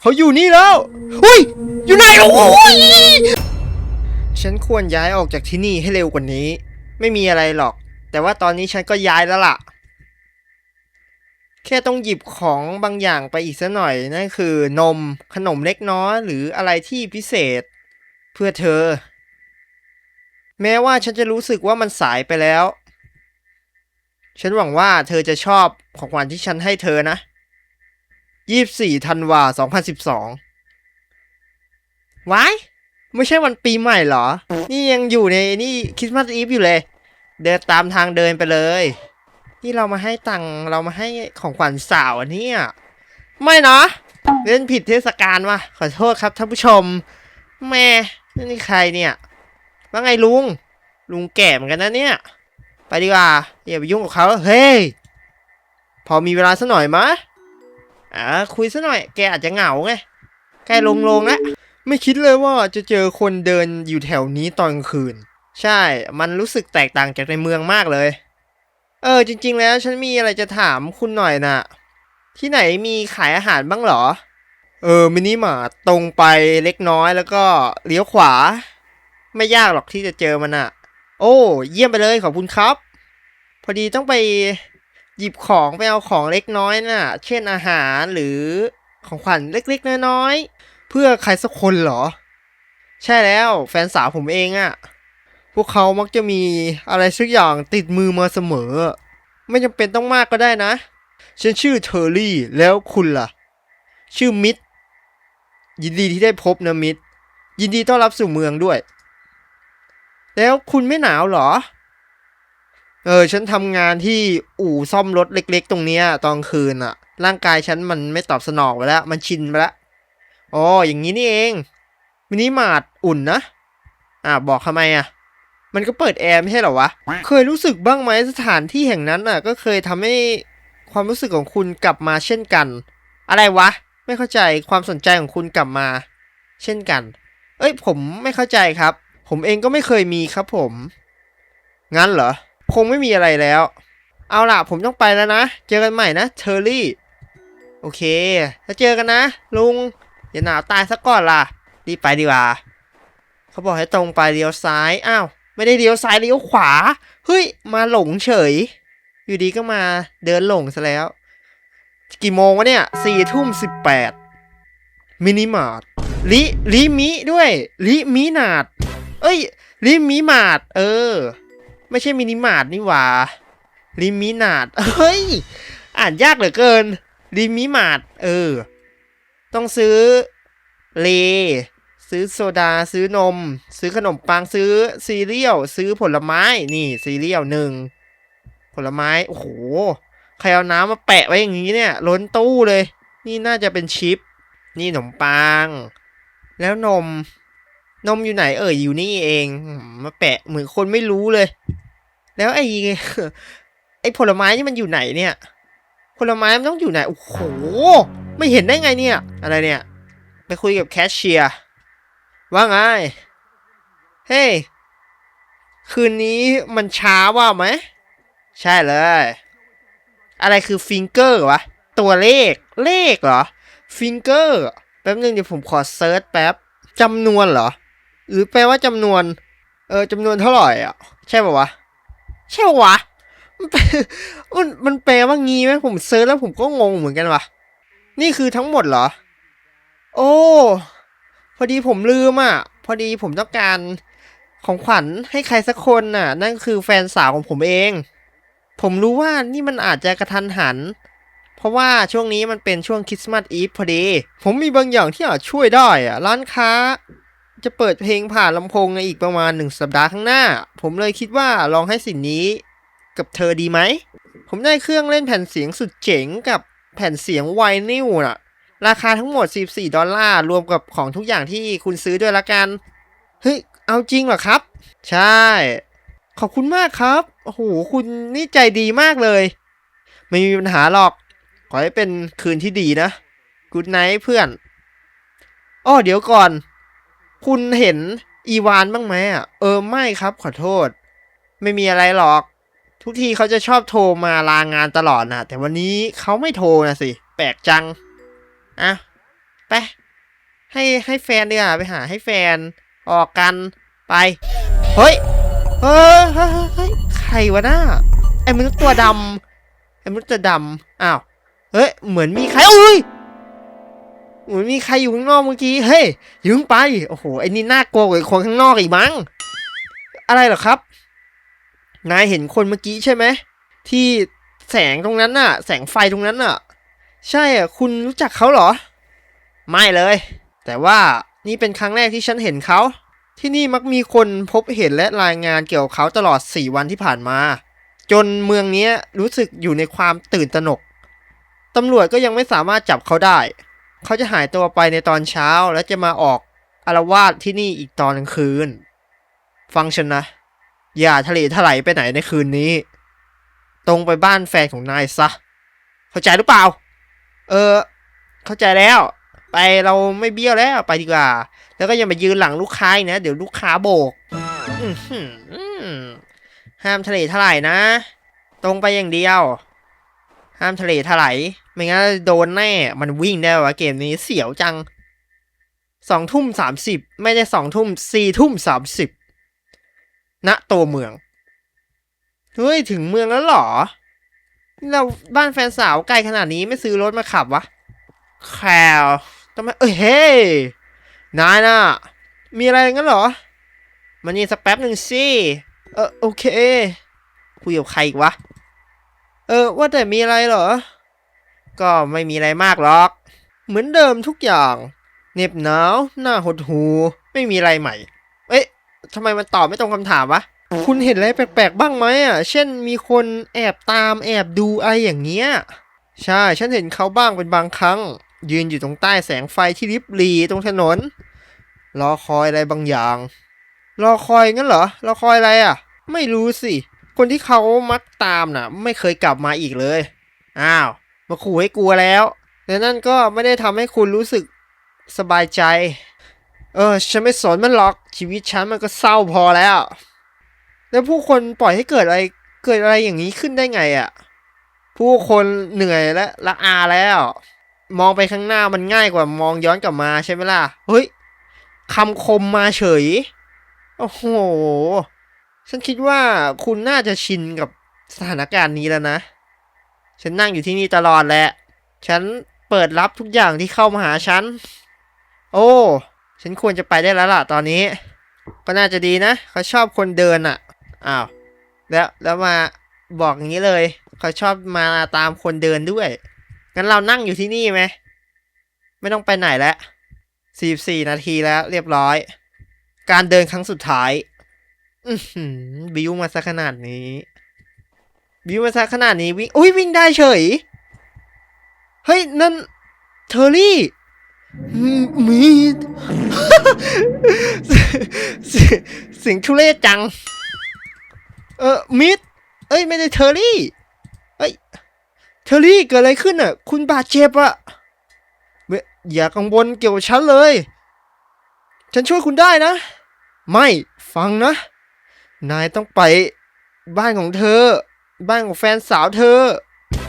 เขาอยู่นี่แล้วอุ้ย อยู่ไหนล่ะโอ้ยฉันควรย้ายออกจากที่นี่ให้เร็วกว่านี้ ไม่มีอะไรหรอก แต่ว่าตอนนี้ฉันก็ย้ายแล้วล่ะ แค่ต้องหยิบของบางอย่างไปอีกสักหน่อย นั่นคือนมขนมเล็กน้อยหรืออะไรที่พิเศษ เพื่อเธอ แม้ว่าฉันจะรู้สึกว่ามันสายไปแล้ว ฉันหวังว่าเธอจะชอบของขวัญที่ฉันให้เธอนะ 24ธันวา2012ว้ายไม่ใช่วันปีใหม่เหรอ นี่ยังอยู่ในนี่คริสต์มาสอีฟอยู่เลย เดินตามทางเดินไปเลย นี่เรามาให้ตังค์เรามาให้ของขวัญสาวอันเนี่ยไม่นะเล่นผิดเทศกาลว่ะขอโทษครับท่านผู้ชม แม่นี่ใครเนี่ยว่าไงลุง ลุงแก่เหมือนกันนะเนี่ย ไปดีกว่าอย่าไปยุ่งกับเขาเฮ้ยพอมีเวลาสักหน่อยมะ อ่าคุยสักหน่อย แกอาจจะเหงาไงใกล้ลงลงแล้วไม่คิดเลยว่าจะเจอคนเดินอยู่แถวนี้ตอนกลางคืน ใช่ มันรู้สึกแตกต่างจากในเมืองมากเลย เออ จริง ๆ แล้วฉันมีอะไรจะถามคุณหน่อยน่ะ ที่ไหนมีขายอาหารบ้างเหรอ เออ มินิมาร์ทตรงไปเล็กน้อยแล้วก็เลี้ยวขวา ไม่ยากหรอกที่จะเจอมันอะโอ้ เยี่ยมไปเลยขอบคุณครับ พอดีต้องไป หยิบของไปเอาของเล็กน้อยน่ะ เช่นอาหารหรือของขวัญเล็กๆ น้อยๆ เพื่อใครสักคนเหรอ ใช่แล้วแฟนสาวผมเองอะพวกเขามักจะมีอะไรสักอย่างติดมือมาเสมอ ไม่จำเป็นต้องมากก็ได้นะ ฉันชื่อเทอร์รี่แล้วคุณล่ะ ชื่อมิดยินดีที่ได้พบนะมิดยินดีต้อนรับสู่เมืองด้วย แล้วคุณไม่หนาวเหรอ เออ ฉันทำงานที่อู่ซ่อมรถเล็ก ๆ ตรงเนี้ยตอนคืนอะร่างกายฉันมันไม่ตอบสนองไปแล้ว มันชินไปแล้วอ๋ออย่างนี้นี่เองมินิมาร์ทอุ่นนะ อ่าบอกทำไมอะมันก็เปิดแอร์ไม่ใช่เหรอวะ เคยรู้สึกบ้างไหมสถานที่แห่งนั้นน่ะ ก็เคยทำให้ความรู้สึกของคุณกลับมาเช่นกัน อะไรวะ ไม่เข้าใจความสนใจของคุณกลับมา เช่นกัน เอ้ยผมไม่เข้าใจครับ ผมเองก็ไม่เคยมีครับผม งั้นเหรอ คงไม่มีอะไรแล้ว เอาล่ะ ผมต้องไปแล้วนะ เจอกันใหม่นะเทอร์รี่ โอเคถ้าเจอกันนะ ลุง อย่าหนาวตายซะก่อนล่ะ รีบไปดีกว่า เขาบอกให้ตรงไปเลี้ยวซ้าย อ้าว ไม่ได้เลี้ยวซ้ายเลี้ยวขวา เฮ้ย มาหลงเฉย อยู่ดีก็มาเดินหลงซะแล้ว กี่โมงวะเนี่ยสี่ทุ่มสิบแปดมินิมาร์ทลิลิมิด้วยลิมินาดเอ้ยลิมิมาร์ทเออ ไม่ใช่มินิมาร์ทนี่หว่าลิมินาดเฮ้ย อ่านยากเหลือเกินลิมิมาร์ทเออ ต้องซื้อเล ซื้อโซดา ซื้อนม ซื้อขนมปัง ซื้อซีเรียล ซื้อผลไม้ นี่ซีเรียลหนึ่ง ผลไม้ โอ้โห ใครเอาน้ำมาแปะไว้อย่างนี้เนี่ย ล้นตู้เลย นี่น่าจะเป็นชิป นี่ขนมปัง แล้วนม นมอยู่ไหนเอ่ยอยู่นี่เองมมาแปะเหมือนคนไม่รู้เลย แล้วไอ้ไอ้ผลไม้นี่มันอยู่ไหนเนี่ยผลไม้มันต้องอยู่ไหนโอ้โหไม่เห็นได้ไงเนี่ย อะไรเนี่ย ไปคุยกับแคชเชียร์ว่าไงเฮ้ยคืนนี้มันช้าว่าไหมใช่เลย อะไรคือฟิงเกอร์วะตัวเลขเลขเหรอฟิงเกอร์แป๊บนึงเดี๋ยวผมขอเซิร์ชแป๊บจำนวนเหรอ หรือแปลว่าจำนวน เออจำนวนเท่าไหร่อะ ใช่ป่าวะ ใช่ปะวะมันมันมันแปลว่างี้ไหมผมเซิร์ชแล้วผมก็งงเหมือนกันวะนี่คือทั้งหมดเหรอ โอ้ พอดีผมลืมอะ พอดีผมต้องการของขวัญให้ใครสักคนน่ะ นั่นคือแฟนสาวของผมเอง ผมรู้ว่านี่มันอาจจะกระทันหัน เพราะว่าช่วงนี้มันเป็นช่วงคริสต์มาสอีฟพอดี ผมมีบางอย่างที่อาจช่วยได้อะร้านค้า จะเปิดเพลงผ่านลำโพงในอีกประมาณหนึ่งสัปดาห์ข้างหน้า ผมเลยคิดว่าลองให้สิ่งนี้กับเธอดีไหม ผมได้เครื่องเล่นแผ่นเสียงสุดเจ๋งกับแผ่นเสียงไวนิลน่ะ ราคาทั้งหมด 14 ดอลลาร์ รวมกับของทุกอย่างที่คุณซื้อด้วยละกัน เฮ้ย เอาจริงเหรอครับ ใช่ ขอบคุณมากครับ โอ้โห คุณนี่ใจดีมากเลย ไม่มีปัญหาหรอก ขอให้เป็นคืนที่ดีนะ กูดไนท์เพื่อน อ้อ เดี๋ยวก่อน คุณเห็นอีวานบ้างไหมอะเออไม่ครับขอโทษ ไม่มีอะไรหรอก ทุกทีเขาจะชอบโทรมาลางานตลอดนะแต่วันนี้เขาไม่โทรนะสิ แปลกจัง อะ ไป ให้ให้แฟนดีกว่าไปหาให้แฟนออกกันไป เฮ้ยเฮ้ยเฮ้ยเฮ้ยใครวะน่าไอ้มนุษย์ตัวดำไอ้มนุษย์ตัวดำอ้าวเฮ้ยเหมือนมีใครอุ้ย เหมือนมีใครอยู่ข้างนอกเมื่อกี้ เฮ้ยยึงไป โอ้โห ไอ้นี่น่ากลัวกว่าคนข้างนอกอีกมั้ง อะไรเหรอครับ นายเห็นคนเมื่อกี้ใช่ไหม ที่แสงตรงนั้นน่ะ แสงไฟตรงนั้นน่ะ ใช่อะ คุณรู้จักเขาเหรอ ไม่เลย แต่ว่านี่เป็นครั้งแรกที่ฉันเห็นเขา ที่นี่มักมีคนพบเห็นและรายงานเกี่ยวกับเขาตลอด 4 วันที่ผ่านมา จนเมืองนี้รู้สึกอยู่ในความตื่นตระหนกตำรวจก็ยังไม่สามารถจับเขาได้ เขาจะหายตัวไปในตอนเช้าและจะมาออกอารวาสที่นี่อีกตอนกลางคืน ฟังฉันนะ อย่าทะเลถลายไปไหนในคืนนี้ ตรงไปบ้านแฟนของนายซะ เข้าใจหรือเปล่า เออ เข้าใจแล้ว ไปเราไม่เบี้ยวแล้วไปดีกว่า แล้วก็อย่ามายืนหลังลูกค้าอีกนะ เดี๋ยวลูกค้าโบกห้ามทะเลถลายนะ ตรงไปอย่างเดียว ห้ามทะเลถลายไม่งั้นโดนแน่ มันวิ่งได้วะเกมนี้เสียวจังสองทุ่มสามสิบไม่ได้สองทุ่มสี่ทุ่มสามสิบณโตเมือง เฮ้ย ถึงเมืองแล้วหรอ เราบ้านแฟนสาวไกลขนาดนี้ไม่ซื้อรถมาขับวะแคลทำไมเอ้ยเฮ้ยนายน่ะ มีอะไรงั้นหรอ มันนี่สักแป๊บหนึ่งสิ เออโอเค คุยกับใครอีกวะ เออ ว่าแต่มีอะไรเหรอ ก็ไม่มีอะไรมากหรอก เหมือนเดิมทุกอย่างเหน็บหนาว หน้าหดหู ไม่มีอะไรใหม่ เอ๊ะทำไมมันตอบไม่ตรงคำถามวะ คุณเห็นอะไรแปลกๆบ้างไหมอะ เช่นมีคนแอบตามแอบดูอะไรอย่างเงี้ย ใช่ ฉันเห็นเขาบ้างเป็นบางครั้ง ยืนอยู่ตรงใต้แสงไฟที่ริบหรีตรงถนน รอคอยอะไรบางอย่าง รอคอยงั้นเหรอ รอคอยอะไรอะ ไม่รู้สิ คนที่เขามักตามน่ะ ไม่เคยกลับมาอีกเลย อ้าว มาขู่ให้กลัวแล้วแต่นั่นก็ไม่ได้ทำให้คุณรู้สึกสบายใจ เออ ฉันไม่สนมันหรอก ชีวิตฉันมันก็เศร้าพอแล้ว แล้วผู้คนปล่อยให้เกิดอะไร เกิดอะไรอย่างนี้ขึ้นได้ไงอะ ผู้คนเหนื่อยและละอาแล้ว มองไปข้างหน้ามันง่ายกว่ามองย้อนกลับมาใช่ไหมล่ะ เฮ้ยคำคมมาเฉย โอ้โห ฉันคิดว่าคุณน่าจะชินกับสถานการณ์นี้แล้วนะ ฉันนั่งอยู่ที่นี่ตลอดแหละ ฉันเปิดรับทุกอย่างที่เข้ามาหาฉัน โอ้ ฉันควรจะไปได้แล้วล่ะตอนนี้ ก็น่าจะดีนะ เขาชอบคนเดินอะ อ้าว แล้วแล้วมาบอกอย่างนี้เลย เขาชอบมาตามคนเดินด้วย งั้นเรานั่งอยู่ที่นี่ไหม ไม่ต้องไปไหนแล้วสี่สี่นาทีแล้วเรียบร้อย การเดินครั้งสุดท้าย บิวมาซะขนาดนี้ บิวมาซะขนาดนี้วิ่งอุ้ยวิ่งได้เฉย เฮ้ย นั่น เทอรี่มีดเสียงทุเรศจัง เออมิดเอ้ย ไม่ได้เทอรี่ เอ้ย เทอรี่เกิดอะไรขึ้นอะ คุณบาดเจ็บอะอย่ากังวลเกี่ยวกับฉันเลย ฉันช่วยคุณได้นะ ไม่ ฟังนะ นายต้องไปบ้านของเธอ บ้านของแฟนสาวเธอ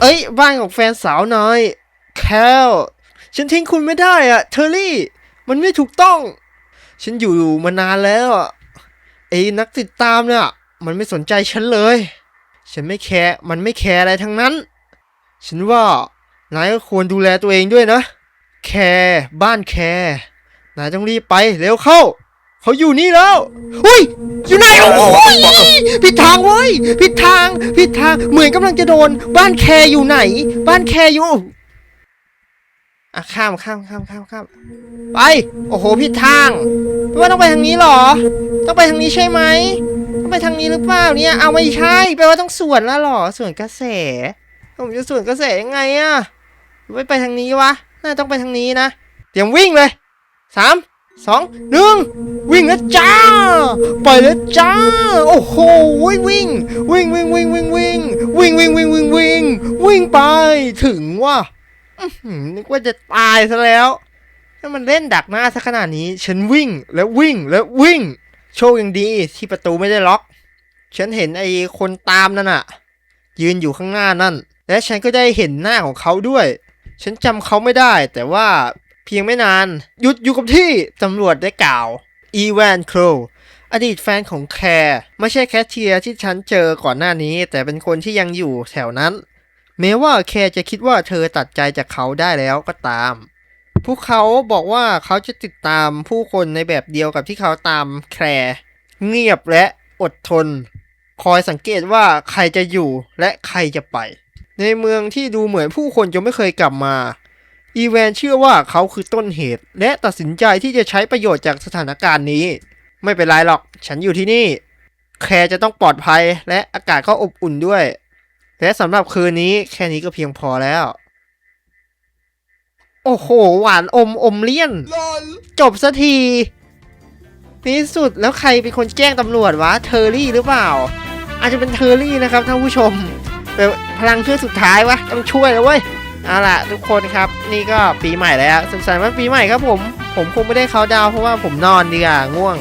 เอ้ย บ้านของแฟนสาวนายแคลฉันทิ้งคุณไม่ได้อะเทอรี่ มันไม่ถูกต้อง ฉันอยู่มานานแล้วอะไอ้นักติดตามเนี่ยมันไม่สนใจฉันเลย ฉันไม่แคร์มันไม่แคร์อะไรทั้งนั้น ฉันว่านายก็ควรดูแลตัวเองด้วยนะ แคร์บ้านแคร์นายต้องรีบไปเร็วเข้า เขาอยู่นี่แล้วอุ้ย อยู่ไหนโอ้ยผิดทางเว้ยผิดทางผิดทาง เหมือนกำลังจะโดน บ้านแคร์อยู่ไหน บ้านแคร์อยู่อะข้ามข้ามข้ามข้ามข้ามไป โอ้โหผิดทางแปลว่าต้องไปทางนี้เหรอ ต้องไปทางนี้ใช่ไหมต้องไปทางนี้หรือเปล่าเนี่ย เอาไม่ใช่แปลว่าต้องสวนแล้วเหรอสวนกระแส ผมจะสวนกระแสยังไงอะไม่ไปทางนี้วะ น่าต้องไปทางนี้นะ เตรียมวิ่งเลยสาม สองหนึ่งวิ่งแล้วจ้าไปแล้วจ้าโอ้โหวิ่งวิ่งวิ่งวิ่งวิ่งวิ่งวิ่งวิ่งวิ่งวิ่งวิ่งวิ่งวิ่งไปถึงว่ะอื้อหือนึกว่าจะตายซะแล้วถ้ามันเล่นดักหน้าซะขนาดนี้ ฉันวิ่งแล้ววิ่งแล้ววิ่ง โชคยังดีที่ประตูไม่ได้ล็อก ฉันเห็นไอ้คนตามนั่นอะยืนอยู่ข้างหน้านั่น และฉันก็ได้เห็นหน้าของเขาด้วย ฉันจำเขาไม่ได้ แต่ว่า พียงไม่นาน หยุดอยู่กับที่ตำรวจได้กล่าว อีแวนโครอดีตแฟนของแคร์ไม่ใช่แคทเชียร์ที่ฉันเจอก่อนหน้านี้ แต่เป็นคนที่ยังอยู่แถวนั้น แม้ว่าแคร์จะคิดว่าเธอตัดใจจากเขาได้แล้วก็ตาม พวกเขาบอกว่าเขาจะติดตามผู้คนในแบบเดียวกับที่เขาตามแคร์เงียบและอดทน คอยสังเกตว่าใครจะอยู่และใครจะไป ในเมืองที่ดูเหมือนผู้คนจะไม่เคยกลับมา อีแวนเชื่อว่าเขาคือต้นเหตุ และตัดสินใจที่จะใช้ประโยชน์จากสถานการณ์นี้ ไม่เป็นไรหรอก ฉันอยู่ที่นี่ แคร์จะต้องปลอดภัยและอากาศก็อบอุ่นด้วย และสำหรับคืนนี้แค่นี้ก็เพียงพอแล้ว โอ้โห หวานอมอมเลี่ยน จบสักทีในที่สุดแล้วใครเป็นคนแจ้งตำรวจวะเทอร์รี่หรือเปล่า อาจจะเป็นเทอร์รี่นะครับท่านผู้ชมเป็นพลังเครื่องสุดท้ายวะต้องช่วยแล้วเว้ย เอาล่ะทุกคนครับนี่ก็ปีใหม่แล้วสุขสันต์วันปีใหม่ครับผมผมคงไม่ได้เขาดาวเพราะว่าผมนอนดีกว่าง่วง